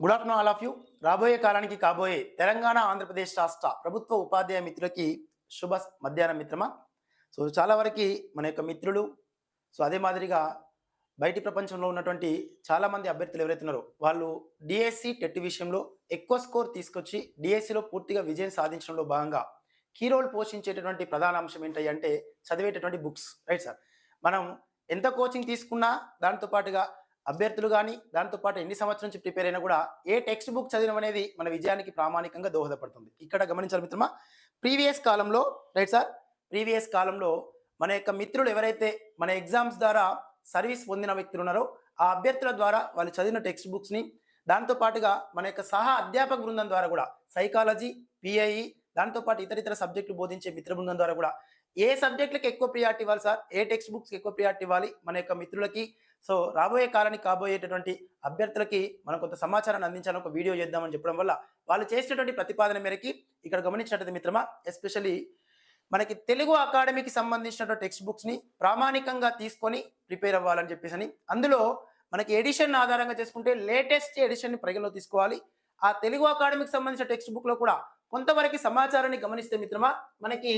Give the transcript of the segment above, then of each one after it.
Good afternoon all of you రాబోయే కాలానికి కాబోయే తెలంగాణ ఆంధ్రప్రదేశ్ రాష్ట్ర ప్రభుత్వ ఉపాధ్యాయ మిత్రులకి శుభ మధ్యాహ్నం మిత్రమా? సో చాలా వరకు మన యొక్క మిత్రులు సో అదే మాదిరిగా బయటి ప్రపంచంలో ఉన్నటువంటి చాలామంది అభ్యర్థులు ఎవరైతే ఉన్నారో వాళ్ళు డిఎస్సి టెట్ విషయంలో ఎక్కువ స్కోర్ తీసుకొచ్చి డిఎస్సిలో పూర్తిగా విజయం సాధించడంలో భాగంగా కీ రోల్ పోషించేటటువంటి ప్రధాన అంశం ఏంటంటే అంటే చదివేటటువంటి బుక్స్. Right sir? మనం ఎంత కోచింగ్ తీసుకున్నా దాంతో పాటుగా అభ్యర్థులు కానీ దాంతోపాటు ఎన్ని సంవత్సరం నుంచి ప్రిపేర్ అయినా కూడా ఏ టెక్స్ట్ బుక్ చదివడం అనేది మన విజయానికి ప్రామాణికంగా దోహదపడుతుంది. ఇక్కడ గమనించాలి మిత్రమా ప్రీవియస్ కాలంలో రైట్ సార్ ప్రీవియస్ కాలంలో మన యొక్క మిత్రులు ఎవరైతే మన ఎగ్జామ్స్ ద్వారా సర్వీస్ పొందిన వ్యక్తులు ఉన్నారో ఆ అభ్యర్థుల ద్వారా వాళ్ళు చదివిన టెక్స్ట్ బుక్స్ని దాంతో పాటుగా మన యొక్క సహా అధ్యాపక బృందం ద్వారా కూడా సైకాలజీ పిఐఈ దాంతోపాటు ఇతర ఇతర సబ్జెక్టులు బోధించే మిత్ర బృందం ద్వారా కూడా ఏ సబ్జెక్టులకు ఎక్కువ ప్రియారిటీ ఇవ్వాలి సార్? ఏ టెక్స్ట్ బుక్స్కి ఎక్కువ ప్రియారిటీ ఇవ్వాలి? మన యొక్క మిత్రులకి. సో రాబోయే కాలానికి కాబోయేటటువంటి అభ్యర్థులకి మనం కొంత సమాచారాన్ని అందించాలని ఒక వీడియో చేద్దామని చెప్పడం వల్ల వాళ్ళు చేసినటువంటి ప్రతిపాదన మేరకి ఇక్కడ గమనించినట్టు మిత్రమా ఎస్పెషల్లీ మనకి తెలుగు అకాడమీకి సంబంధించినటువంటి టెక్స్ట్ బుక్స్ని ప్రామాణికంగా తీసుకొని ప్రిపేర్ అవ్వాలని చెప్పేసి అని అందులో మనకి ఎడిషన్ ఆధారంగా చేసుకుంటే లేటెస్ట్ ఎడిషన్ని పరిగణలో తీసుకోవాలి. ఆ తెలుగు అకాడమీకి సంబంధించిన టెక్స్ట్ బుక్లో కూడా కొంతవరకు సమాచారాన్ని గమనిస్తే మిత్రమా మనకి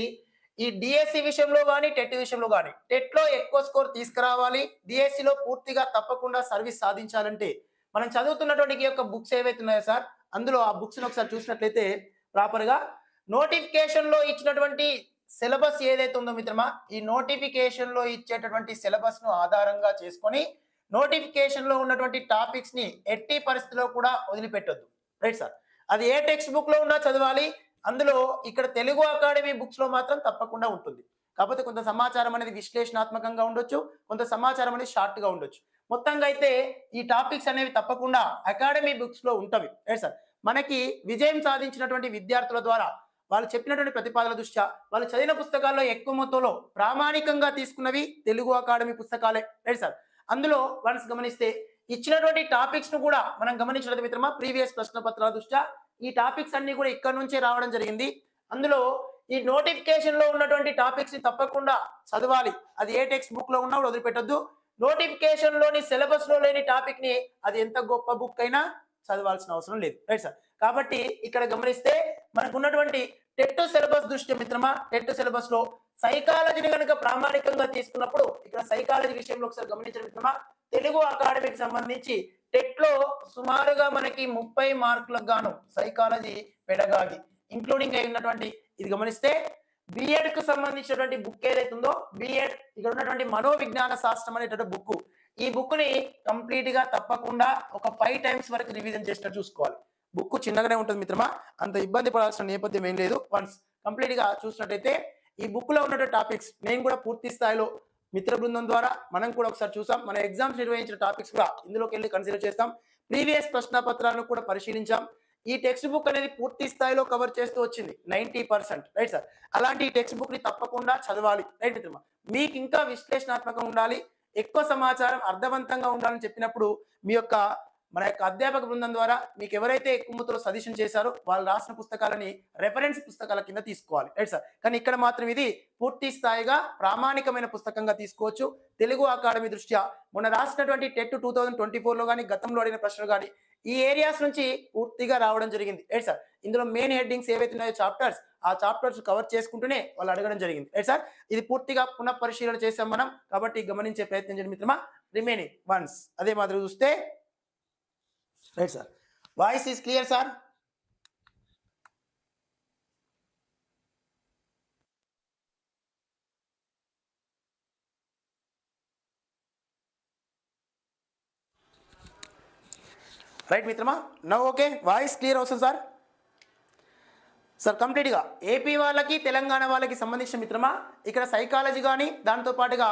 ఈ డిఎస్సి విషయంలో కానీ టెట్ విషయంలో కానీ టెట్లో ఎక్కువ స్కోర్ తీసుకురావాలి. డిఎస్సిలో పూర్తిగా తప్పకుండా సర్వీస్ సాధించాలంటే మనం చదువుతున్నటువంటి ఈ యొక్క బుక్స్ ఏవైతే ఉన్నాయో సార్ అందులో ఆ బుక్స్ని ఒకసారి చూసినట్లయితే ప్రాపర్గా నోటిఫికేషన్లో ఇచ్చినటువంటి సిలబస్ ఏదైతే ఉందో మిత్రమా ఈ నోటిఫికేషన్లో ఇచ్చేటటువంటి సిలబస్ను ఆధారంగా చేసుకొని నోటిఫికేషన్లో ఉన్నటువంటి టాపిక్స్ని ఎట్టి పరిస్థితిలో కూడా వదిలిపెట్టొద్దు. Right sir. అది ఏ టెక్స్ట్ బుక్లో ఉన్నా చదవాలి అందులో ఇక్కడ తెలుగు అకాడమీ బుక్స్లో మాత్రం తప్పకుండా ఉంటుంది. కాకపోతే కొంత సమాచారం అనేది విశ్లేషణాత్మకంగా ఉండొచ్చు కొంత సమాచారం అనేది షార్ట్గా ఉండొచ్చు. మొత్తంగా అయితే ఈ టాపిక్స్ అనేవి తప్పకుండా అకాడమీ బుక్స్లో ఉంటవి. Right sir? మనకి విజయం సాధించినటువంటి విద్యార్థుల ద్వారా వాళ్ళు చెప్పినటువంటి ప్రతిపాదన దృష్ట్యా వాళ్ళు చదివిన పుస్తకాల్లో ఎక్కువ మొత్తంలో ప్రామాణికంగా తీసుకున్నవి తెలుగు అకాడమీ పుస్తకాలే. Right sir? అందులో వన్స్ గమనిస్తే ఇచ్చినటువంటి టాపిక్స్ను కూడా మనం గమనించినది మిత్రమా? ప్రీవియస్ ప్రశ్న పత్రాల దృష్ట్యా ఈ టాపిక్స్ అన్ని కూడా ఇక్కడ నుంచే రావడం జరిగింది. అందులో ఈ నోటిఫికేషన్లో ఉన్నటువంటి టాపిక్స్ని తప్పకుండా చదవాలి. అది ఏ టెక్స్ట్ బుక్లో ఉన్నా కూడా వదిలిపెట్టద్దు. నోటిఫికేషన్లోని సిలబస్లో లేని టాపిక్ని అది ఎంత గొప్ప బుక్ అయినా చదవాల్సిన అవసరం లేదు. Right sir? కాబట్టి ఇక్కడ గమనిస్తే మనకు ఉన్నటువంటి టెట్ సిలబస్ దృష్టి మిత్రమా టెట్ సిలబస్లో సైకాలజీని కనుక ప్రామాణికంగా తీసుకున్నప్పుడు ఇక్కడ సైకాలజీ విషయంలో ఒకసారి గమనించిన మిత్రమా తెలుగు అకాడమీకి సంబంధించి టెట్లో సుమారుగా మనకి ముప్పై మార్కులకు గాను సైకాలజీ పెడగాగి ఇంక్లూడింగ్ అయి ఉన్నటువంటి ఇది గమనిస్తే బిఎడ్కు సంబంధించినటువంటి బుక్ ఏదైతుందో బిఎడ్ ఇక్కడ ఉన్నటువంటి మనోవిజ్ఞాన శాస్త్రం అనేటువంటి బుక్ ఈ బుక్ని కంప్లీట్గా తప్పకుండా ఒక ఫైవ్ టైమ్స్ వరకు రివిజన్ చేసినట్టు చూసుకోవాలి. బుక్ చిన్నగానే ఉంటుంది మిత్రమా అంత ఇబ్బంది పడాల్సిన నేపథ్యం ఏం లేదు. వన్స్ కంప్లీట్గా చూసినట్టయితే ఈ బుక్లో ఉన్నటువంటి టాపిక్స్ నేను కూడా పూర్తి స్థాయిలో మిత్ర బృందం ద్వారా మనం కూడా ఒకసారి చూసాం. మన ఎగ్జామ్స్ నిర్వహించిన టాపిక్స్ కూడా ఇందులోకి వెళ్ళి కన్సిడర్ చేస్తాం. ప్రీవియస్ ప్రశ్న పత్రాలను కూడా పరిశీలించాం. ఈ టెక్స్ట్ బుక్ అనేది పూర్తి స్థాయిలో కవర్ చేస్తూ వచ్చింది. నైన్టీ పర్సెంట్ రైట్ సార్ అలాంటి ఈ టెక్స్ట్ బుక్ని తప్పకుండా చదవాలి. రైట్ మిత్రమా? మీకు ఇంకా విశ్లేషణాత్మకంగా ఉండాలి. ఎక్కువ సమాచారం అర్థవంతంగా ఉండాలని చెప్పినప్పుడు మీ యొక్క మన యొక్క అధ్యాపక బృందం ద్వారా మీకు ఎవరైతే ఎక్కువ సజెషన్ చేశారో వాళ్ళు రాసిన పుస్తకాలని రెఫరెన్స్ పుస్తకాల కింద తీసుకోవాలి. రైట్ సార్ కానీ ఇక్కడ మాత్రం ఇది పూర్తి స్థాయిగా ప్రామాణికమైన పుస్తకంగా తీసుకోవచ్చు. తెలుగు అకాడమీ దృష్ట్యా మొన్న రాసినటువంటి టెట్ టూ థౌజండ్ ట్వంటీ ఫోర్లో కానీ గతంలో అడిగిన ప్రశ్నలు కానీ ఈ ఏరియాస్ నుంచి పూర్తిగా రావడం జరిగింది. రైట్ సార్ ఇందులో మెయిన్ హెడ్డింగ్స్ ఏవైతే ఉన్నాయో చాప్టర్స్ ఆ చాప్టర్స్ కవర్ చేసుకుంటూనే వాళ్ళు అడగడం జరిగింది. రైట్ సార్ ఇది పూర్తిగా పునః పరిశీలన చేసాం మనం కాబట్టి గమనించే ప్రయత్నం చేయండి మిత్రమా. రిమైనింగ్ వన్స్ అదే మాదిరి చూస్తే right sir. Voice is clear sir? Right మిత్రమా? నవ్ ఓకే వాయిస్ క్లియర్ అవుతుంది సార్. సార్ కంప్లీట్గా. ఏపీ వాళ్ళకి తెలంగాణ వాళ్ళకి సంబంధించిన మిత్రమా? ఇక్కడ సైకాలజీ కానీ దాంతో పాటుగా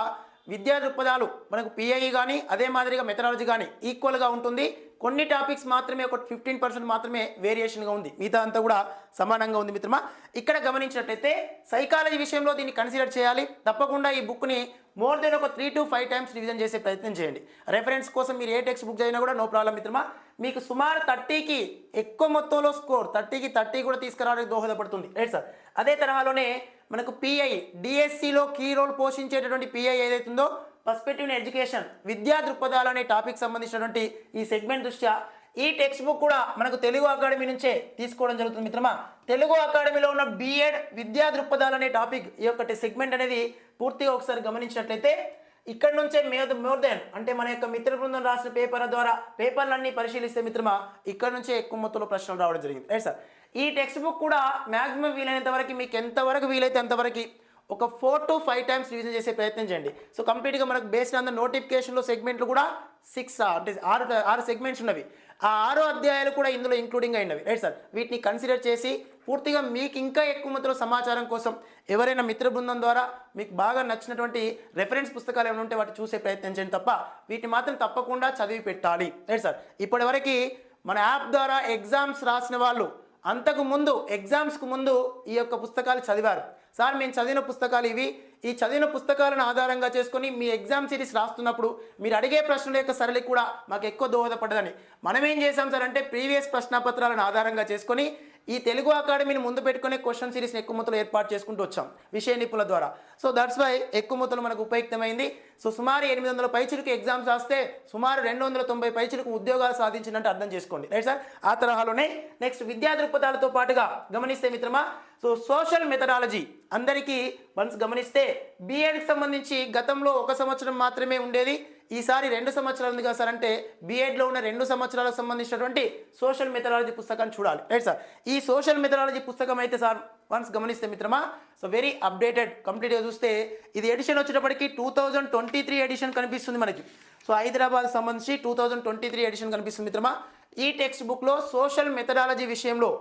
విద్యా దృక్పథాలు మనకు పిఐ కానీ అదే మాదిరిగా మెథడాలజీ కానీ ఈక్వల్గా ఉంటుంది. కొన్ని టాపిక్స్ మాత్రమే ఒక ఫిఫ్టీన్ పర్సెంట్ మాత్రమే వేరియేషన్గా ఉంది. మిగతా అంతా కూడా సమానంగా ఉంది మిత్రమా? ఇక్కడ గమనించినట్లయితే సైకాలజీ విషయంలో దీన్ని కన్సిడర్ చేయాలి. తప్పకుండా ఈ బుక్ని మోర్ దెన్ ఒక three to five times revision చేసే ప్రయత్నం చేయండి. రెఫరెన్స్ కోసం మీరు ఏ టెక్స్ట్ బుక్ చదివినా కూడా నో ప్రాబ్లం మిత్రమా? మీకు సుమారు థర్టీకి ఎక్కువ మొత్తంలో స్కోర్ థర్టీకి థర్టీ కూడా తీసుకురావడానికి దోహదపడుతుంది. Right sir? అదే తరహాలోనే మనకు పిఐ డిఎస్సిలో కీ రోల్ పోషించేటటువంటి పిఐ ఏదైతుందో పర్స్పెక్టివ్ ఎడ్యుకేషన్ విద్యా దృక్పథాలు అనే టాపిక్ సంబంధించినటువంటి ఈ సెగ్మెంట్ దృష్ట్యా ఈ టెక్స్ట్ బుక్ కూడా మనకు తెలుగు అకాడమీ నుంచే తీసుకోవడం జరుగుతుంది మిత్రమా? తెలుగు అకాడమీలో ఉన్న బిఎడ్ విద్యా దృక్పథాలు అనే టాపిక్ ఈ యొక్క సెగ్మెంట్ అనేది పూర్తిగా ఒకసారి గమనించినట్లయితే ఇక్కడ నుంచే మేర్ మోర్ దెన్ అంటే మన యొక్క మిత్ర బృందం రాసిన పేపర్ల ద్వారా పేపర్లన్నీ పరిశీలిస్తే మిత్రమా ఇక్కడ నుంచే ఎక్కువ మొత్తంలో ప్రశ్నలు రావడం జరిగింది. రైట్ సార్ ఈ టెక్స్ట్ బుక్ కూడా మ్యాక్సిమం వీలైనంత వరకు మీకు ఎంతవరకు వీలైతే అంతవరకు ఒక four to five times revision చేసే ప్రయత్నం చేయండి. సో కంప్లీట్గా మనకు బేస్డ్ ఆన్ ద నోటిఫికేషన్లో సెగ్మెంట్లు కూడా సిక్స్ అంటే ఆరు ఆరు సెగ్మెంట్స్ ఉన్నవి. ఆ ఆరు అధ్యాయాలు కూడా ఇందులో ఇంక్లూడింగ్ అయినవి రైట్ సార్ వీటిని కన్సిడర్ చేసి పూర్తిగా మీకు ఇంకా ఎక్కువ మొత్తంలో సమాచారం కోసం ఎవరైనా మిత్ర బృందం ద్వారా మీకు బాగా నచ్చినటువంటి రెఫరెన్స్ పుస్తకాలు ఏమైనా ఉంటే వాటి చూసే ప్రయత్నం చేయండి తప్ప వీటిని మాత్రం తప్పకుండా చదివి పెట్టాలి. రైట్ సార్ ఇప్పటివరకు మన యాప్ ద్వారా ఎగ్జామ్స్ రాసిన వాళ్ళు అంతకు ముందు ఎగ్జామ్స్కు ముందు ఈ యొక్క పుస్తకాలు చదివారు. సార్ మేము చదివిన పుస్తకాలు ఇవి. ఈ చదివిన పుస్తకాలను ఆధారంగా చేసుకొని మీ ఎగ్జామ్ సిరీస్ రాస్తున్నప్పుడు మీరు అడిగే ప్రశ్నల యొక్క సరళి కూడా మాకు ఎక్కువ దోహదపడదని. మనం ఏం చేసాం సార్ అంటే ప్రీవియస్ ప్రశ్నపత్రాలను ఆధారంగా చేసుకొని ఈ తెలుగు అకాడమీని ముందు పెట్టుకునే క్వశ్చన్ సిరీస్ని ఎక్కుమతులు ఏర్పాటు చేసుకుంటూ వచ్చాం విషయ నిపుణుల ద్వారా. సో దట్స్ వై ఎక్కుమతులు మనకు ఉపయుక్తమైంది. సో సుమారు ఎనిమిది వందల పైచులకు ఎగ్జామ్స్ రాస్తే సుమారు రెండు వందల తొంభై పైచులకు ఉద్యోగాలు సాధించినట్టు అర్థం చేసుకోండి. రైట్ సార్ ఆ తరహాలోనే నెక్స్ట్ విద్యా దృక్పథాలతో పాటుగా గమనిస్తే మిత్రమా సో సోషల్ మెథడాలజీ అందరికీ వన్స్ గమనిస్తే బీఎడ్కి సంబంధించి గతంలో ఒక సంవత్సరం మాత్రమే ఉండేది. ఈసారి రెండు సంవత్సరాలు ఉంది కదా సార్ అంటే బీఎడ్లో ఉన్న రెండు సంవత్సరాలకు సంబంధించినటువంటి సోషల్ మెథడాలజీ పుస్తకాన్ని చూడాలి. Right sir? ఈ సోషల్ మెథడాలజీ పుస్తకం అయితే సార్ వన్స్ గమనిస్తే మిత్రమా సో వెరీ అప్డేటెడ్ కంప్లీట్గా చూస్తే ఇది ఎడిషన్ వచ్చేటప్పటికి two thousand twenty three edition కనిపిస్తుంది మనకి. సో హైదరాబాద్ సంబంధించి two thousand twenty three edition కనిపిస్తుంది మిత్రమా. ఈ టెక్స్ట్ బుక్లో సోషల్ మెథడాలజీ విషయంలో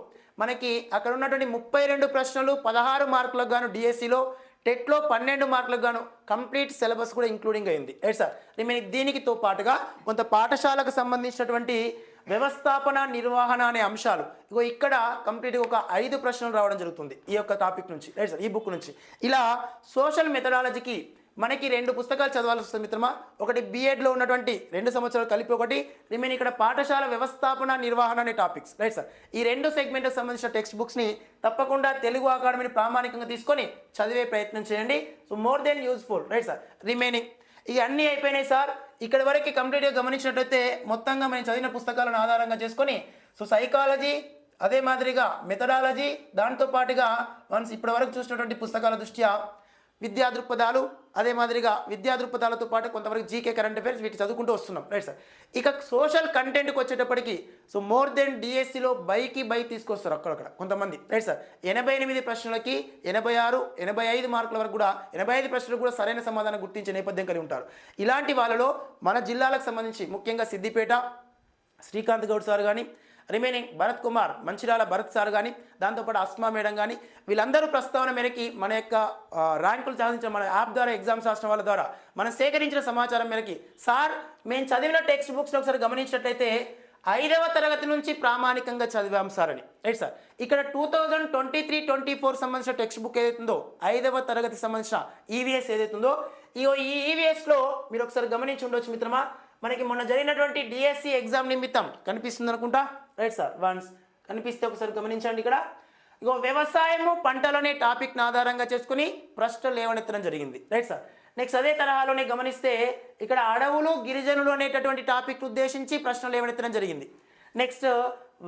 మనకి అక్కడ ఉన్నటువంటి ముప్పై రెండు ప్రశ్నలు పదహారు మార్కులకు గాను డిఎస్సిలో టెట్లో పన్నెండు మార్కులకు గాను కంప్లీట్ సిలబస్ కూడా ఇంక్లూడింగ్ అయింది. Right sir? రిమైనింగ్ దీనికితో పాటుగా కొంత పాఠశాలకు సంబంధించినటువంటి వ్యవస్థాపన నిర్వహణ అనే అంశాలు ఇగో ఇక్కడ కంప్లీట్గా ఒక ఐదు ప్రశ్నలు రావడం జరుగుతుంది ఈ యొక్క టాపిక్ నుంచి. Right sir? ఈ బుక్ నుంచి. ఇలా సోషల్ మెథడాలజీకి మనకి రెండు పుస్తకాలు చదవాల్సి వస్తుంది మిత్రమా. ఒకటి బీఎడ్లో ఉన్నటువంటి రెండు సంవత్సరాలు కలిపి ఒకటి రిమైన్ ఇక్కడ పాఠశాల వ్యవస్థాపన నిర్వహణ అనే టాపిక్స్ రైట్ సార్ ఈ రెండు సెగ్మెంట్కి సంబంధించిన టెక్స్ట్ బుక్స్ని తప్పకుండా తెలుగు అకాడమీని ప్రామాణికంగా తీసుకొని చదివే ప్రయత్నం చేయండి. So more than useful right sir remaining ఇవి అన్నీ అయిపోయినాయి సార్ ఇక్కడ వరకు కంప్లీట్గా గమనించినట్లయితే మొత్తంగా మనం చదివిన పుస్తకాలను ఆధారంగా చేసుకొని సో సైకాలజీ అదే మాదిరిగా మెథడాలజీ దాంతో పాటుగా వన్స్ ఇప్పటి వరకు చూసినటువంటి పుస్తకాల దృష్ట్యా విద్యా దృక్పథాలు అదే మాదిరిగా విద్యా దృక్పథాలతో పాటు కొంతవరకు జీకే కరెంట్ అఫైర్స్ వీటి చదువుకుంటూ వస్తున్నాం. రైట్ సార్ ఇక సోషల్ కంటెంట్కి వచ్చేటప్పటికి సో మోర్ దెన్ డిఎస్సిలో బైకి బై తీసుకొస్తారు అక్కడక్కడ కొంతమంది. రైట్ సార్ ఎనభై ఎనిమిది ప్రశ్నలకి ఎనభై ఆరు ఎనభై ఐదు మార్కుల వరకు కూడా ఎనభై ఐదు ప్రశ్నలకు కూడా సరైన సమాధానం గుర్తించే నేపథ్యం కలిగి ఉంటారు. ఇలాంటి వాళ్ళలో మన జిల్లాలకు సంబంధించి ముఖ్యంగా సిద్దిపేట శ్రీకాంత్ గౌడ్ సార్ కానీ రిమైనింగ్ భరత్ కుమార్ మంచిర్యాల భరత్ సార్ కానీ దాంతోపాటు అస్మా మేడం కానీ వీళ్ళందరూ ప్రస్తావన మేరకి మన యొక్క ర్యాంకులు సాధించిన మన యాప్ ద్వారా ఎగ్జామ్స్ రాసిన వాళ్ళ ద్వారా మనం సేకరించిన సమాచారం మేరకి సార్ మేము చదివిన టెక్స్ట్ బుక్స్ ఒకసారి గమనించినట్లయితే ఐదవ తరగతి నుంచి ప్రామాణికంగా చదివాం సార్ అని. Right sir? ఇక్కడ two thousand twenty three twenty four సంబంధించిన టెక్స్ట్ బుక్ ఏదైతుందో ఐదవ తరగతి సంబంధించిన ఈవీఎస్ ఏదైతుందో ఈ ఈవీఎస్లో మీరు ఒకసారి గమనించి ఉండొచ్చు మిత్రమా. మనకి మొన్న జరిగినటువంటి డిఎస్సి ఎగ్జామ్ నిమిత్తం కనిపిస్తుంది అనుకుంటా? రైట్ సార్ వన్స్ కనిపిస్తే ఒకసారి గమనించండి ఇక్కడ. ఇగో వ్యవసాయము పంటలు అనే టాపిక్ని ఆధారంగా చేసుకుని ప్రశ్నలు లేవనెత్తడం జరిగింది. రైట్ సార్ నెక్స్ట్ అదే తరహాలోనే గమనిస్తే ఇక్కడ అడవులు గిరిజనులు అనేటటువంటి టాపిక్ ఉద్దేశించి ప్రశ్నలు లేవనెత్తడం జరిగింది. నెక్స్ట్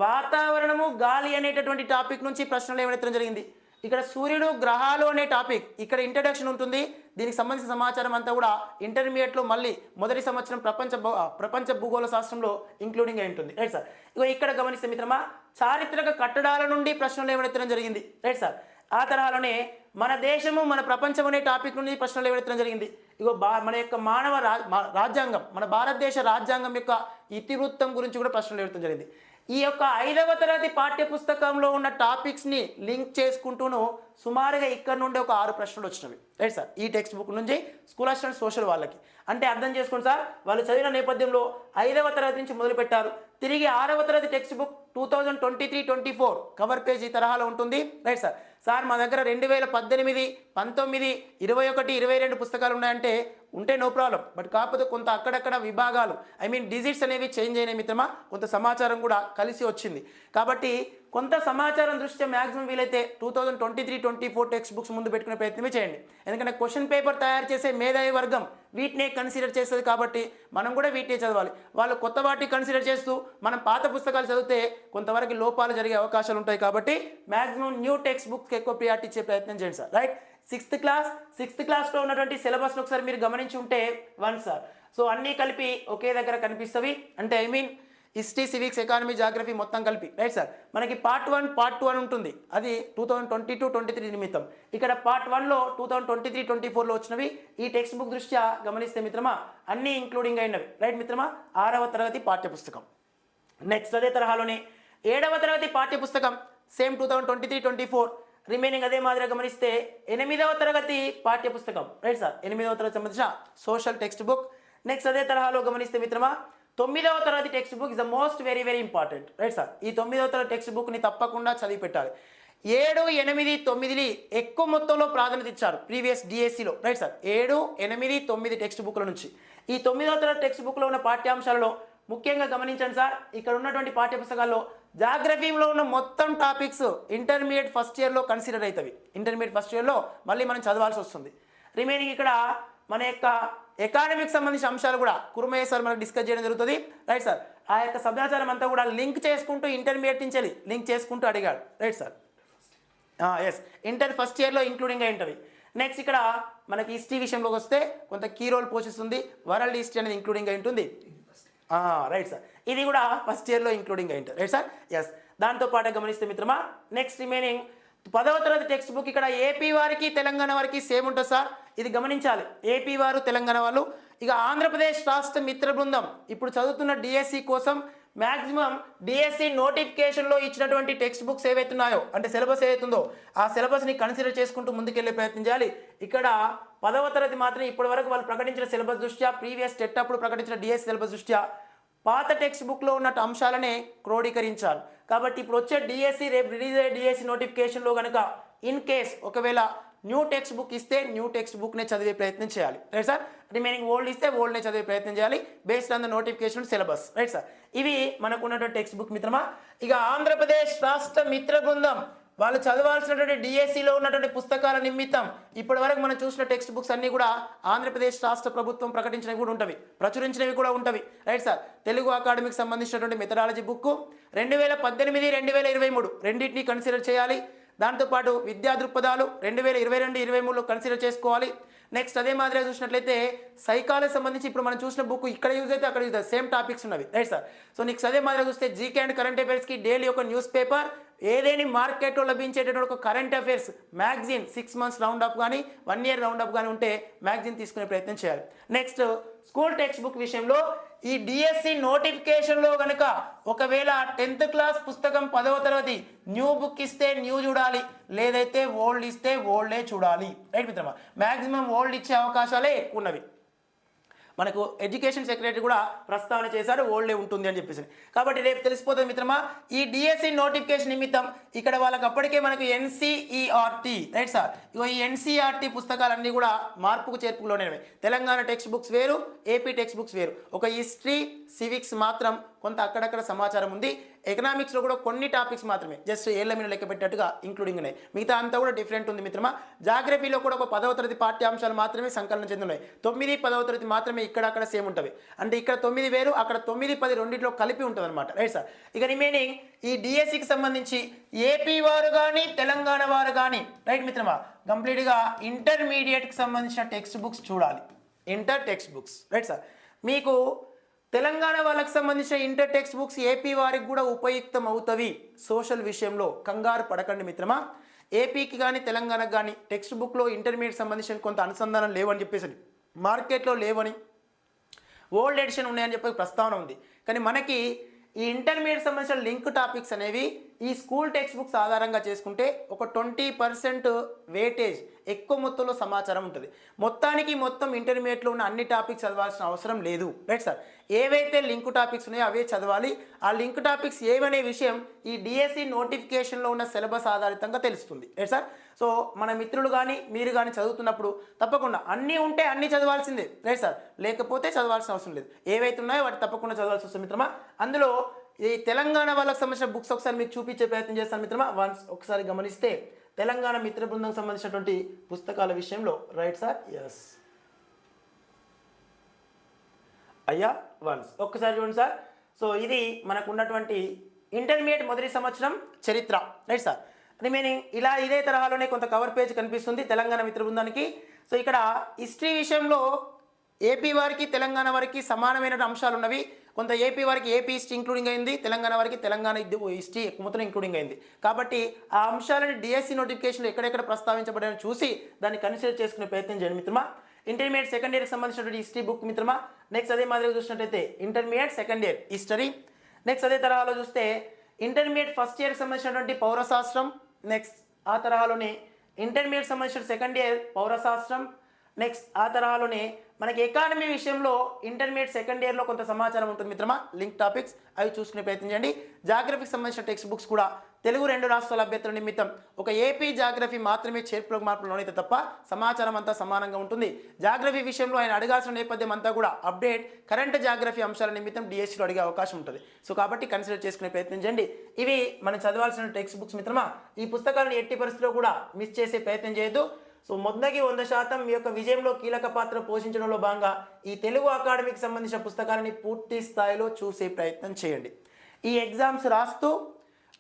వాతావరణము గాలి అనేటటువంటి టాపిక్ నుంచి ప్రశ్నలు లేవనెత్తడం జరిగింది. ఇక్కడ సూర్యుడు గ్రహాలు అనే టాపిక్ ఇక్కడ ఇంట్రడక్షన్ ఉంటుంది. దీనికి సంబంధించిన సమాచారం అంతా కూడా ఇంటర్మీడియట్లో మళ్ళీ మొదటి సంవత్సరం ప్రపంచ ప్రపంచ భూగోళ శాస్త్రంలో ఇంక్లూడింగ్ అయి ఉంటుంది. రైట్ సార్ ఇగో ఇక్కడ గమనిస్తే మిత్రమా చారిత్రక కట్టడాల నుండి ప్రశ్నలు ఏవనెత్తడం జరిగింది. రైట్ సార్ ఆ తరహాలోనే మన దేశము మన ప్రపంచం అనే టాపిక్ నుండి ప్రశ్నలు ఏవనెత్తడం జరిగింది. ఇగో బా మన యొక్క మానవ రా మా- రాజ్యాంగం మన భారతదేశ రాజ్యాంగం యొక్క ఇతివృత్తం గురించి కూడా ప్రశ్నలు ఏవనెత్తడం జరిగింది. ఈ యొక్క ఐదవ తరగతి పాఠ్య పుస్తకంలో ఉన్న టాపిక్స్ని లింక్ చేసుకుంటూను సుమారుగా ఇక్కడ నుండి ఒక ఆరు ప్రశ్నలు వచ్చినవి. Right sir? ఈ టెక్స్ట్ బుక్ నుంచి స్కూల్ అసిస్టెంట్ సోషల్ వాళ్ళకి. అంటే అర్థం చేసుకోండి సార్ వాళ్ళు చదివిన నేపథ్యంలో ఐదవ తరగతి నుంచి మొదలుపెట్టారు. తిరిగి ఆరవ తరగతి text book two thousand twenty three twenty four cover page ఈ తరహాలో ఉంటుంది. రైట్ సార్ సార్ మా దగ్గర రెండు వేల పద్దెనిమిది పంతొమ్మిది ఇరవై ఒకటి ఇరవై రెండు పుస్తకాలు ఉన్నాయంటే ఉంటే నో ప్రాబ్లం బట్ కాకపోతే కొంత అక్కడక్కడ విభాగాలు ఐ మీన్ డిజిట్స్ అనేవి చేంజ్ అయినాయి మిత్రమా? కొంత సమాచారం కూడా కలిసి వచ్చింది. కాబట్టి కొంత సమాచారం దృష్ట్యా మ్యాక్సిమం వీలైతే two thousand twenty three twenty four text books ముందు పెట్టుకునే ప్రయత్నమే చేయండి. ఎందుకంటే క్వశ్చన్ పేపర్ తయారు చేసే మేధావి వర్గం వీటినే కన్సిడర్ చేస్తుంది కాబట్టి మనం కూడా వీటినే చదవాలి. వాళ్ళు కొత్త వాటిని కన్సిడర్ చేస్తూ మనం పాత పుస్తకాలు చదివితే కొంతవరకు లోపాలు జరిగే అవకాశాలు ఉంటాయి కాబట్టి మ్యాక్సిమం న్యూ టెక్స్ట్ బుక్స్కి ఎక్కువ ప్రియారిటీ ఇచ్చే ప్రయత్నం చేయండి sir. Right sixth class sixth క్లాస్లో ఉన్నటువంటి సిలబస్ను ఒకసారి మీరు గమనించి ఉంటే వన్ సార్ సో అన్నీ కలిపి ఒకే దగ్గర కనిపిస్తవి. అంటే I mean history civics economy geography మొత్తం కలిపి. రైట్ సార్ మనకి పార్ట్ వన్ పార్ట్ టూ అని ఉంటుంది. అది two thousand twenty two twenty three నిమిత్తం. ఇక్కడ పార్ట్ వన్లో two thousand twenty three twenty ఫోర్లో వచ్చినవి. ఈ టెక్స్ట్ బుక్ దృష్ట్యా గమనిస్తే మిత్రమా అన్నీ ఇంక్లూడింగ్ అయినవి. రైట్ మిత్రమా? ఆరవ తరగతి పాఠ్య పుస్తకం నెక్స్ట్ అదే తరహాలోనే ఏడవ తరగతి పాఠ్య పుస్తకం same two thousand twenty three twenty four remaining అదే మాదిరిగా గమనిస్తే ఎనిమిదవ తరగతి పాఠ్య పుస్తకం రైట్ సార్ ఎనిమిదవ తరగతి సంబంధించిన సోషల్ టెక్స్ట్ బుక్ నెక్స్ట్ అదే తరహాలో గమనిస్తే మిత్రమా తొమ్మిదవ తరగతి text book is the most very very important right sir ఈ తొమ్మిదవ తరగతి టెక్స్ట్ బుక్ని తప్పకుండా చదివి పెట్టాలి ఏడు ఎనిమిది తొమ్మిదిని ఎక్కువ మొత్తంలో ప్రాధాన్యత ఇచ్చారు ప్రీవియస్ డిఎస్సిలో రైట్ సార్ ఏడు ఎనిమిది తొమ్మిది టెక్స్ట్ బుక్ల నుంచి. ఈ తొమ్మిదవ తరగతి టెక్స్ట్ బుక్లో ఉన్న పాఠ్యాంశాలలో ముఖ్యంగా గమనించండి సార్ ఇక్కడ ఉన్నటువంటి పాఠ్య పుస్తకాల్లో జాగ్రఫీలో ఉన్న మొత్తం టాపిక్స్ ఇంటర్మీడియట్ ఫస్ట్ ఇయర్లో కన్సిడర్ అవుతాయి. ఇంటర్మీడియట్ ఫస్ట్ ఇయర్లో మళ్ళీ మనం చదవాల్సి వస్తుంది. రిమైనింగ్ ఇక్కడ మన యొక్క ఎకానమిక్ సంబంధించిన అంశాలు కూడా కురుమయ్య సార్ మనకు డిస్కస్ చేయడం జరుగుతుంది. రైట్ సార్ ఆ యొక్క సమాచారం అంతా కూడా లింక్ చేసుకుంటూ ఇంటర్మీడియట్ నుంచి వెళ్ళి లింక్ చేసుకుంటూ అడిగాడు. Right sir yes inter first ఇయర్లో ఇంక్లూడింగ్ అయి ఉంటుంది. నెక్స్ట్ ఇక్కడ మనకి హిస్టరీ విషయంలోకి వస్తే కొంత కీ రోల్ పోషిస్తుంది వరల్డ్ హిస్టరీ అనేది ఇంక్లూడింగ్ అయి ఉంటుంది. రైట్ సార్ ఇది కూడా ఫస్ట్ ఇయర్లో ఇంక్లూడింగ్ అయి ఉంటుంది. రైట్ సార్ ఎస్ దాంతో పాటు గమనిస్తే మిత్రమా నెక్స్ట్ రిమైనింగ్ పదవ తరగతి టెక్స్ట్ బుక్ ఇక్కడ ఏపీ వారికి తెలంగాణ వారికి సేమ్ ఉంటుంది సార్. ఇది గమనించాలి. ఏపీ వారు తెలంగాణ వాళ్ళు. ఇక ఆంధ్రప్రదేశ్ రాష్ట్ర మిత్ర బృందం. ఇప్పుడు చదువుతున్న డిఎస్సి కోసం మ్యాక్సిమం డిఎస్సి నోటిఫికేషన్లో ఇచ్చినటువంటి టెక్స్ట్ బుక్స్ ఏవైతున్నాయో అంటే సిలబస్ ఏదైతుందో ఆ సిలబస్ని కన్సిడర్ చేసుకుంటూ ముందుకెళ్ళే ప్రయత్నం చేయాలి. ఇక్కడ పదవ తరగతి మాత్రం ఇప్పటి వరకు వాళ్ళు ప్రకటించిన సిలబస్ దృష్ట్యా ప్రీవియస్ టెట్ అప్పుడు ప్రకటించిన డిఎస్సి సిలబస్ దృష్ట్యా పాత టెక్స్ట్ బుక్లో ఉన్నట్టు అంశాలనే క్రోడీకరించాలి. కాబట్టి ఇప్పుడు వచ్చే డిఎస్సి రేపు రిలీజ్ అయ్యే డిఎస్సి నోటిఫికేషన్లో కనుక ఇన్ కేస్ ఒకవేళ న్యూ టెక్స్ట్ బుక్ ఇస్తే న్యూ టెక్స్ట్ బుక్నే చదివే ప్రయత్నం చేయాలి. రైట్ సార్ రిమైనింగ్ ఓల్డ్ ఇస్తే ఓల్డ్నే చదివే ప్రయత్నం చేయాలి based on the notification syllabus right sir ఇవి మనకు ఉన్నటువంటి టెక్స్ట్ బుక్ మిత్రమా? ఇక ఆంధ్రప్రదేశ్ రాష్ట్ర మిత్ర బృందం వాళ్ళు చదవాల్సినటువంటి డిఎస్సిలో ఉన్నటువంటి పుస్తకాల నిమిత్తం ఇప్పటి వరకు మనం చూసిన టెక్స్ట్ బుక్స్ అన్నీ కూడా ఆంధ్రప్రదేశ్ రాష్ట్ర ప్రభుత్వం ప్రకటించినవి కూడా ఉంటవి. ప్రచురించినవి కూడా ఉంటవి. Right sir? తెలుగు అకాడమీకి సంబంధించినటువంటి మెథడాలజీ బుక్ రెండు వేల పద్దెనిమిది రెండు వేల ఇరవై మూడు రెండింటిని కన్సిడర్ చేయాలి. దాంతోపాటు విద్యా దృక్పథాలు రెండు వేల ఇరవై రెండు ఇరవై మూడులో కన్సిడర్ చేసుకోవాలి. నెక్స్ట్ అదే మాదిరిగా చూసినట్లయితే సైకాలజీ సంబంధించి ఇప్పుడు మనం చూసిన బుక్ ఇక్కడ యూజ్ అయితే అక్కడ యూజ్ అవుతుంది. సేమ్ టాపిక్స్ ఉన్నవి. రైట్ సార్ సో నీకు అదే మాదిరిగా చూస్తే జీకే అండ్ కరెంట్ అఫైర్స్కి డైలీ ఒక న్యూస్ పేపర్ ఏదేని మార్కెట్లో లభించేటటువంటి ఒక current affairs magazine six months round up కానీ వన్ ఇయర్ రౌండ్ అప్ కానీ ఉంటే మ్యాగజైన్ తీసుకునే ప్రయత్నం చేయాలి. నెక్స్ట్ స్కూల్ టెక్స్ట్ బుక్ విషయంలో ఈ డిఎస్సి నోటిఫికేషన్లో కనుక ఒకవేళ టెన్త్ క్లాస్ పుస్తకం పదవ తరగతి న్యూ బుక్ ఇస్తే న్యూ చూడాలి లేదైతే ఓల్డ్ ఇస్తే ఓల్డే చూడాలి. రైట్ మిత్రమా? మ్యాక్సిమం ఓల్డ్ ఇచ్చే అవకాశాలే ఎక్కువ ఉన్నవి. మనకు ఎడ్యుకేషన్ సెక్రటరీ కూడా ప్రస్తావన చేశారు ఓల్డే ఉంటుంది అని చెప్పేసి. కాబట్టి రేపు తెలిసిపోతుంది మిత్రమా ఈ డిఎస్సి నోటిఫికేషన్ నిమిత్తం ఇక్కడ వాళ్ళకి అప్పటికే మనకు ఎన్సీఈఆర్టీ రైట్ సార్ ఇగో ఈ ఎన్సీఆర్టీ పుస్తకాలన్నీ కూడా మార్పుకు చేర్పులోనే తెలంగాణ టెక్స్ట్ బుక్స్ వేరు ఏపీ టెక్స్ట్ బుక్స్ వేరు. ఒక హిస్టరీ సివిక్స్ మాత్రం కొంత అక్కడక్కడ సమాచారం ఉంది. ఎకనామిక్స్లో కూడా కొన్ని టాపిక్స్ మాత్రమే. జస్ట్ ఏళ్ళ మీద లెక్క పెట్టినట్టుగా ఇంక్లూడింగ్ ఉన్నాయి. మిగతా అంతా కూడా డిఫరెంట్ ఉంది మిత్రమా. జాగ్రఫీలో కూడా ఒక పదవ తరగతి పాఠ్యాంశాలు మాత్రమే సంకలనం చెందినాయి తొమ్మిది పదవ తరగతి మాత్రమే ఇక్కడ అక్కడ సేమ్ ఉంటుంది అంటే ఇక్కడ తొమ్మిది వేరు అక్కడ తొమ్మిది పది రెండింటిలో కలిపి ఉంటుంది అనమాట రైట్ సార్ ఇక రిమైనింగ్ ఈ డిఎస్సికి సంబంధించి ఏపీ వారు కానీ తెలంగాణ వారు కానీ రైట్ మిత్రమా? కంప్లీట్గా ఇంటర్మీడియట్కి సంబంధించిన టెక్స్ట్ బుక్స్ చూడాలి. Inter text books right sir మీకు తెలంగాణ వాళ్ళకి సంబంధించిన ఇంటర్ టెక్స్ట్ బుక్స్ ఏపీ వారికి కూడా ఉపయుక్తం అవుతవి. సోషల్ విషయంలో కంగారు పడకండి మిత్రమా. ఏపీకి కానీ తెలంగాణకు కానీ టెక్స్ట్ బుక్లో ఇంటర్మీడియట్ సంబంధించిన కొంత అనుసంధానం లేవని చెప్పేసి మార్కెట్లో లేవని ఓల్డ్ ఎడిషన్ ఉన్నాయని చెప్పి ప్రస్తావన ఉంది. కానీ మనకి ఈ ఇంటర్మీడియట్ సంబంధించిన లింక్ టాపిక్స్ అనేవి ఈ స్కూల్ టెక్స్ట్ బుక్స్ ఆధారంగా చేసుకుంటే ఒక ట్వంటీ పర్సెంట్ వేటేజ్ ఎక్కువ మొత్తంలో సమాచారం ఉంటుంది. మొత్తానికి మొత్తం ఇంటర్మీడియట్లో ఉన్న అన్ని టాపిక్స్ చదవాల్సిన అవసరం లేదు. Right sir? ఏవైతే లింక్ టాపిక్స్ ఉన్నాయో అవే చదవాలి. ఆ లింక్ టాపిక్స్ ఏవనే విషయం ఈ డిఎస్సి నోటిఫికేషన్లో ఉన్న సిలబస్ ఆధారితంగా తెలుస్తుంది. Right sir? సో మన మిత్రులు కానీ మీరు కానీ చదువుతున్నప్పుడు తప్పకుండా అన్నీ ఉంటే అన్నీ చదవాల్సిందే. రైట్ సార్ లేకపోతే చదవాల్సిన అవసరం లేదు. ఏవైతే ఉన్నాయో వాటి తప్పకుండా చదవాల్సి వస్తుంది మిత్రమా. అందులో ఈ తెలంగాణ వాళ్ళకి సంబంధించిన బుక్స్ ఒకసారి మీకు చూపించే ప్రయత్నం చేస్తాను మిత్రమా. వన్స్ ఒకసారి గమనిస్తే తెలంగాణ మిత్ర బృందం సంబంధించినటువంటి పుస్తకాల విషయంలో రైట్ సార్? ఎస్ అయ్యా వన్స్. ఒక్కసారి చూడండి సార్. సో ఇది మనకు ఉన్నటువంటి ఇంటర్మీడియట్ మొదటి సంవత్సరం చరిత్ర. Right sir? రిమైనింగ్ ఇలా ఇదే తరహాలోనే కొంత కవర్ పేజ్ కనిపిస్తుంది తెలంగాణ మిత్ర బృందానికి సో ఇక్కడ హిస్టరీ విషయంలో ఏపీ వారికి తెలంగాణ వారికి సమానమైన అంశాలు ఉన్నవి. కొంత ఏపీ వారికి ఏపీ హిస్టరీ ఇంక్లూడింగ్ అయింది తెలంగాణ వారికి తెలంగాణ హిస్టరీ మొత్తం ఇంక్లూడింగ్ అయింది. కాబట్టి ఆ అంశాలని డిఎస్సి నోటిఫికేషన్లో ఎక్కడెక్కడ ప్రస్తావించబడాయని చూసి దాన్ని కన్సిడర్ చేసుకునే ప్రయత్నం చేయండి మిత్రమా. ఇంటర్మీడియట్ సెకండ్ ఇయర్కి సంబంధించినటువంటి హిస్టరీ బుక్ మిత్రమా. నెక్స్ట్ అదే మాదిరిగా చూసినట్టయితే intermediate second year history next అదే తరహాలో చూస్తే ఇంటర్మీడియట్ ఫస్ట్ ఇయర్కి సంబంధించినటువంటి పౌరశాస్త్రం నెక్స్ట్ ఆ తరహాలోనే ఇంటర్మీడియట్ సంబంధించిన సెకండ్ ఇయర్ పౌరశాస్త్రం. నెక్స్ట్ ఆ తరహాలోనే మనకి ఎకానమీ విషయంలో ఇంటర్మీడియట్ సెకండ్ ఇయర్లో కొంత సమాచారం ఉంటుంది మిత్రమా. లింక్ టాపిక్స్ అవి చూసుకునే ప్రయత్నించండి జాగ్రఫీకి సంబంధించిన టెక్స్ట్ బుక్స్ కూడా తెలుగు రెండు రాష్ట్రాల అభ్యర్థుల నిమిత్తం ఒక ఏపీ జాగ్రఫీ మాత్రమే చేర్పులకు మార్పులు లోనైతే తప్ప సమాచారం అంతా సమానంగా ఉంటుంది. జాగ్రఫీ విషయంలో ఆయన అడగాల్సిన నేపథ్యం అంతా కూడా అప్డేట్. కరెంట్ జాగ్రఫీ అంశాల నిమిత్తం డిఎస్సీలో అడిగే అవకాశం ఉంటుంది. సో కాబట్టి కన్సిడర్ చేసుకునే ప్రయత్నం చేయండి. ఇవి మనం చదవాల్సిన టెక్స్ట్ బుక్స్ మిత్రమా? ఈ పుస్తకాలను ఎట్టి పరిస్థితిలో కూడా మిస్ చేసే ప్రయత్నం చేయొద్దు. సో మొదటి వంద శాతం ఈ యొక్క విజయంలో కీలక పాత్ర పోషించడంలో భాగంగా ఈ తెలుగు అకాడమీకి సంబంధించిన పుస్తకాలని పూర్తి స్థాయిలో చూసే ప్రయత్నం చేయండి. ఈ ఎగ్జామ్స్ రాస్తూ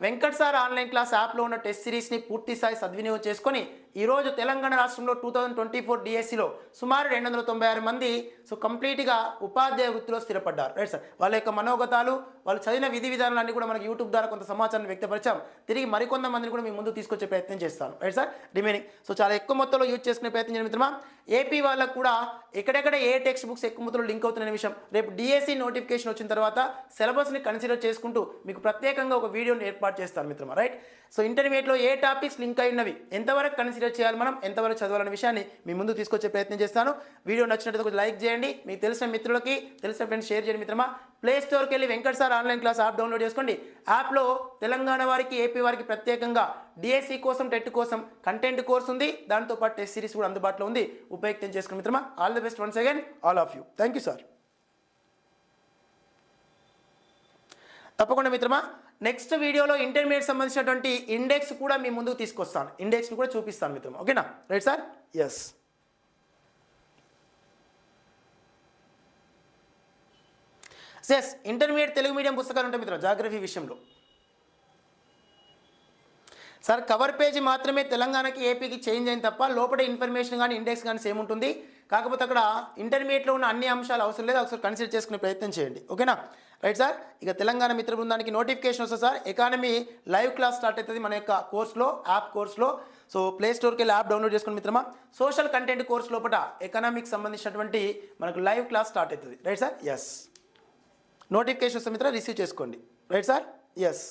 వెంకట్ సార్ ఆన్లైన్ క్లాస్ యాప్లో ఉన్న టెస్ట్ సిరీస్ని పూర్తి స్థాయి సద్వినియోగం చేసుకొని ఈరోజు తెలంగాణ రాష్ట్రంలో టూ థౌజండ్ ట్వంటీ ఫోర్ డిఎస్సిలో సుమారు రెండు వందల తొంభై ఆరు మంది సో కంప్లీట్గా ఉపాధ్యాయ వృత్తిలో స్థిరపడ్డారు. రైట్ సార్ వాళ్ళ యొక్క మనోగతాలు వాళ్ళు చదివిన విధి విధానాలన్నీ కూడా మనకి యూట్యూబ్ ద్వారా కొంత సమాచారాన్ని వ్యక్తపరిచాం. తిరిగి మరికొంతమందిని కూడా మీ ముందు తీసుకొచ్చే ప్రయత్నం చేస్తాను. రైట్ సార్ రిమైనింగ్ సో చాలా ఎక్కువ మొత్తంలో యూజ్ చేసుకునే ప్రయత్నం చేయడం మిత్రమా. ఏపీ వాళ్ళకు కూడా ఎక్కడెక్కడ ఏ టెక్స్ట్ బుక్స్ ఎక్కువ మొత్తంలో లింక్ అవుతున్న విషయం. రేపు డిఎస్సి నోటిఫికేషన్ వచ్చిన తర్వాత సిలబస్ని కన్సిడర్ చేసుకుంటూ మీకు ప్రత్యేకంగా ఒక వీడియోని ఏర్పాటు చేస్తాను మిత్రమా. రైట్ సో ఇంటర్మీడియట్లో ఏ టాపిక్స్ లింక్ అయి ఉన్నవి ఎంతవరకు కన్సిడర్ చేయాలి మనం ఎంతవరకు చదవాలనే విషయాన్ని మీ ముందు తీసుకొచ్చే ప్రయత్నం చేస్తాను. వీడియో నచ్చినట్టు లైక్ చేయండి. మీకు తెలిసిన మిత్రులకి తెలిసిన ఫ్రెండ్స్ షేర్ చేయండి మిత్రమా. ప్లే స్టోర్కి వెళ్ళి Venkat sir online class app download చేసుకోండి. యాప్లో తెలంగాణ వారికి ఏపీ వారికి ప్రత్యేకంగా డిఎస్సి కోసం టెట్ కోసం కంటెంట్ కోర్స్ ఉంది. దాంతోపాటు టెస్ట్ సిరీస్ కూడా అందుబాటులో ఉంది. ఉపయోగం చేసుకుని మిత్రమా all the best once again. All of you. Thank you sir. తప్పకుండా మిత్రమా నెక్స్ట్ వీడియోలో ఇంటర్మీడియట్ సంబంధించినటువంటి ఇండెక్స్ కూడా మీ ముందుకు తీసుకొస్తాను. ఇండెక్స్ని కూడా చూపిస్తాను మిత్రమా. ఓకేనా? Right sir? Yes yes intermediate Telugu medium పుస్తకాలు ఉంటాయి మిత్రులు జాగ్రఫీ విషయంలో. సార్ కవర్ పేజీ మాత్రమే తెలంగాణకి ఏపీకి చేంజ్ అయింది తప్ప లోపల ఇన్ఫర్మేషన్ కానీ ఇండెక్స్ కానీ సేమ్ ఉంటుంది. కాకపోతే అక్కడ ఇంటర్మీడియట్లో ఉన్న అన్ని అంశాలు అవసరం లేదు ఒకసారి కన్సిడర్ చేసుకునే ప్రయత్నం చేయండి. ఓకేనా రైట్ సార్ ఇక తెలంగాణ మిత్ర బృందానికి నోటిఫికేషన్ వస్తుంది sir economy live class start అవుతుంది మన యొక్క కోర్స్లో యాప్ కోర్స్లో. సో ప్లే స్టోర్కి వెళ్ళి యాప్ డౌన్లోడ్ చేసుకుని మిత్రమా. సోషల్ కంటెంట్ కోర్స్ లోపల ఎకనామిక్స్ సంబంధించినటువంటి మనకు లైవ్ క్లాస్ స్టార్ట్ అవుతుంది. రైట్ సార్ ఎస్ నోటిఫికేషన్ వస్తే మిత్ర రిసీవ్ చేసుకోండి. Right sir? ఎస్